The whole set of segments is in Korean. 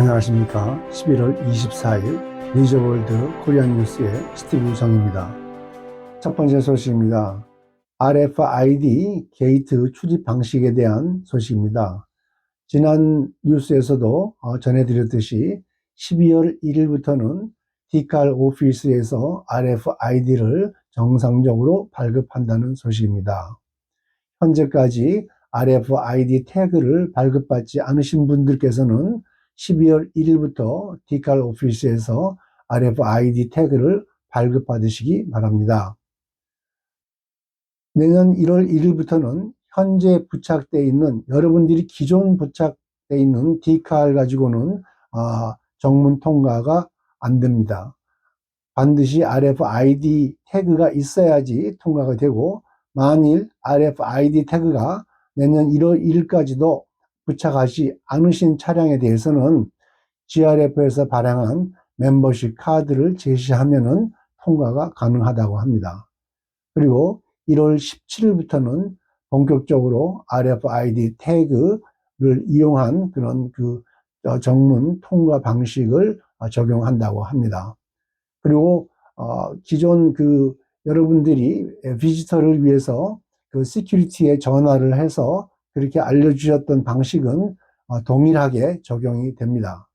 안녕하십니까. 11월 24일 리저월드 코리안 뉴스의 스티브 정입니다. 첫 번째 소식입니다. RFID 게이트 출입 방식에 대한 소식입니다. 지난 뉴스에서도 어, 전해드렸듯이 12월 1일부터는 디칼 오피스에서 RFID를 정상적으로 발급한다는 소식입니다. 현재까지 RFID 태그를 발급받지 않으신 분들께서는 12월 1일부터 디칼 오피스에서 RFID 태그를 발급받으시기 바랍니다. 내년 1월 1일부터는 현재 부착되어 있는 여러분들이 기존 부착되어 있는 디칼 가지고는 아, 정문 통과가 안 됩니다. 반드시 RFID 태그가 있어야지 통과가 되고 만일 RFID 태그가 내년 1월 1일까지도 부착하지 않으신 차량에 대해서는 GRF에서 발행한 멤버십 카드를 제시하면은 통과가 가능하다고 합니다. 그리고 1월 17일부터는 본격적으로 RFID 태그를 이용한 그런 그 정문 통과 방식을 적용한다고 합니다. 그리고 어, 기존 그 여러분들이 비지터를 위해서 그 시큐리티에 전화를 해서 그렇게 알려주셨던 방식은 어, 동일하게 적용이 됩니다.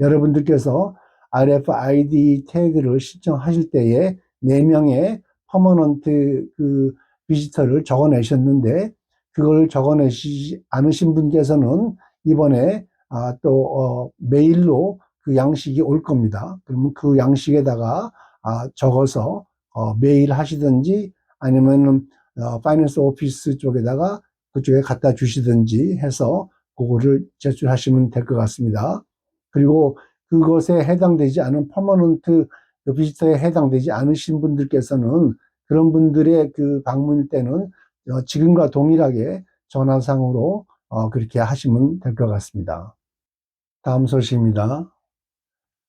여러분들께서 RFID 태그를 신청하실 때에 4명의 퍼머넌트 그 비지터를 적어내셨는데 그걸 적어내시지 않으신 분께서는 이번에 아, 또 어, 메일로 그 양식이 올 겁니다. 그러면 그 양식에다가 아, 적어서 어, 메일 하시든지 아니면은 어, 파이낸스 오피스 쪽에다가 그쪽에 갖다 주시든지 해서 그거를 제출하시면 될 것 같습니다. 그리고 그것에 해당되지 않은 퍼머넌트 비지터에 해당되지 않으신 분들께서는 그런 분들의 그 방문 때는 어, 지금과 동일하게 전화상으로 어, 그렇게 하시면 될 것 같습니다. 다음 소식입니다.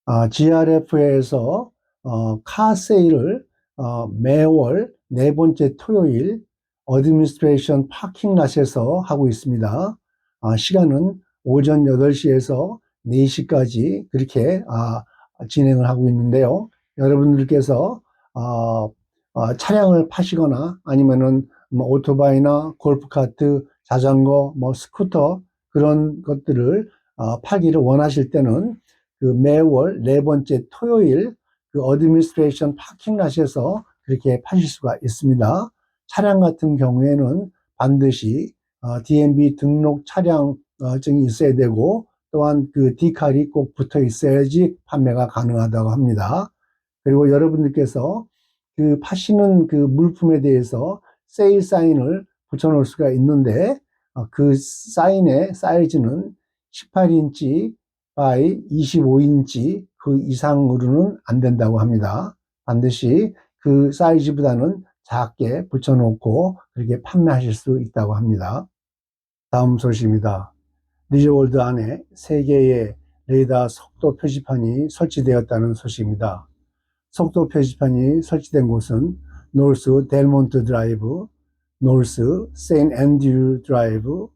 아, GRF에서 어, 카세일을 어, 매월 네 번째 토요일 어드미니스트레이션 파킹랏에서 하고 있습니다. 아, 시간은 오전 8시에서 4시까지 그렇게 아, 진행을 하고 있는데요. 여러분들께서 어, 어, 차량을 파시거나 아니면은 뭐 오토바이나 골프카트, 자전거, 뭐 스쿠터 그런 것들을 어, 팔기를 원하실 때는 그 매월 네 번째 토요일 그 어드미니스트레이션 파킹랏에서 그렇게 파실 수가 있습니다. 차량 같은 경우에는 반드시 어, DMB 등록 차량증이 있어야 되고 또한 그 디칼이 꼭 붙어 있어야지 판매가 가능하다고 합니다. 그리고 여러분들께서 그 파시는 그 물품에 대해서 세일 사인을 붙여 놓을 수가 있는데 어, 그 사인의 사이즈는 18인치 by 25인치 그 이상으로는 안 된다고 합니다. 반드시 그 사이즈보다는 작게 붙여놓고 그렇게 판매하실 수 있다고 합니다. 다음 소식입니다. 리저월드 안에 3개의 레이더 속도 표지판이 설치되었다는 소식입니다. 속도 표지판이 설치된 곳은 노스 델몬트 드라이브, 노스 세인 앤드류 드라이브,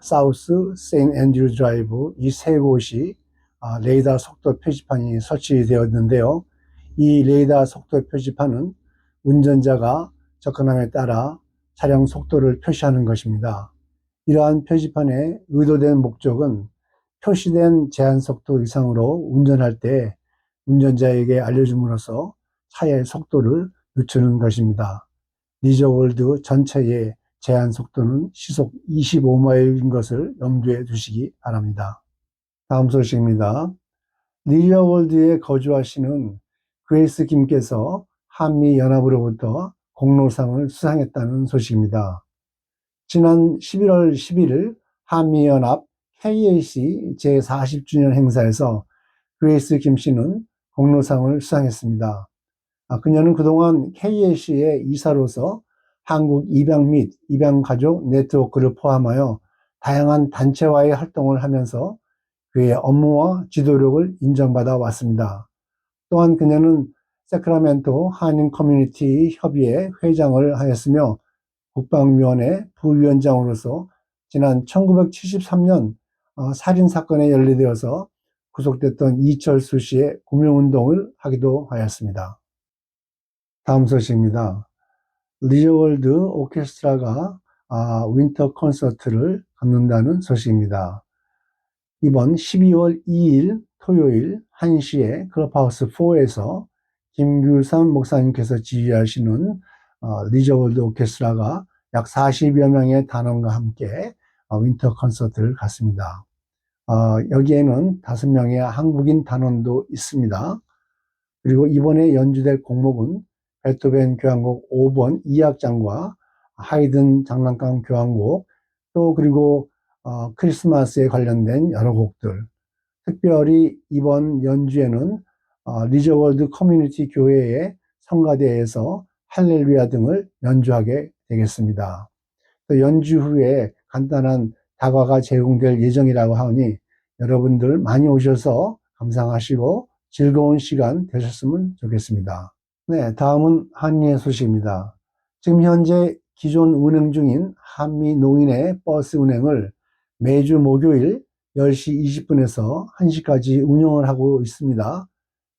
사우스 세인 앤드류 드라이브 이 세 곳이 아, 레이더 속도 표지판이 설치되었는데요. 이 레이더 속도 표지판은 운전자가 접근함에 따라 차량 속도를 표시하는 것입니다. 이러한 표지판의 의도된 목적은 표시된 제한 속도 이상으로 운전할 때 운전자에게 알려줌으로써 차의 속도를 늦추는 것입니다. 리저월드 전체의 제한 속도는 시속 25마일인 것을 염두에 두시기 바랍니다. 다음 소식입니다. 리저월드에 거주하시는 그레이스 김께서 한미연합으로부터 공로상을 수상했다는 소식입니다. 지난 11월 11일 한미연합 KAC 제40주년 행사에서 그레이스 김 씨는 공로상을 수상했습니다. 아, 그녀는 그동안 KAC의 이사로서 한국 입양 및 입양 가족 네트워크를 포함하여 다양한 단체와의 활동을 하면서 그의 업무와 지도력을 인정받아 왔습니다. 또한 그녀는 세크라멘토 한인 커뮤니티 협의회 회장을 하였으며 국방위원회 부위원장으로서 지난 1973년 어, 살인 사건에 연루되어서 구속됐던 이철수 씨의 구명운동을 하기도 하였습니다. 다음 소식입니다. 리저월드 오케스트라가 아, 윈터 콘서트를 갖는다는 소식입니다. 이번 12월 2일 토요일 1시에 클럽하우스 4에서 김규삼 목사님께서 지휘하시는 어, 리저월드 오케스트라가 약 40여 명의 단원과 함께 어, 윈터 콘서트를 갖습니다. 어, 여기에는 5명의 한국인 단원도 있습니다. 그리고 이번에 연주될 곡목은 베토벤 교향곡 5번 2악장과 하이든 장난감 교향곡 또 그리고 어, 크리스마스에 관련된 여러 곡들 특별히 이번 연주에는 어, 리저월드 커뮤니티 교회의 성가대에서 할렐루야 등을 연주하게 되겠습니다. 또 연주 후에 간단한 다과가 제공될 예정이라고 하니 여러분들 많이 오셔서 감상하시고 즐거운 시간 되셨으면 좋겠습니다. 네, 다음은 한미의 소식입니다. 지금 현재 기존 운행 중인 한미 노인의 버스 운행을 매주 목요일 10시 20분에서 1시까지 운영을 하고 있습니다.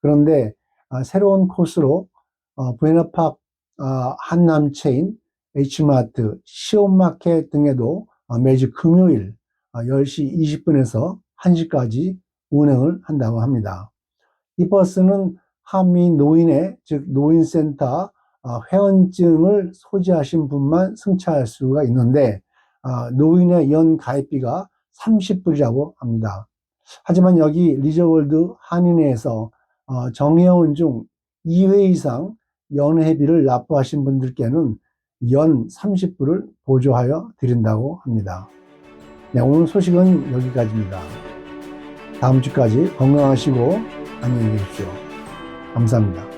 그런데 아, 새로운 코스로 어, 부에나팍 아, 한남 체인, H마트, 시온마켓 등에도 아, 매주 금요일 아, 10시 20분에서 1시까지 운행을 한다고 합니다. 이 버스는 한미 노인의 즉 노인센터 아, 회원증을 소지하신 분만 승차할 수가 있는데 아, 노인의 연 가입비가 30불이라고 합니다. 하지만 여기 리저월드 한인회에서 어, 정회원 중 2회 이상 연회비를 납부하신 분들께는 연 30불을 보조하여 드린다고 합니다. 네, 오늘 소식은 여기까지입니다. 다음 주까지 건강하시고 안녕히 계십시오. 감사합니다.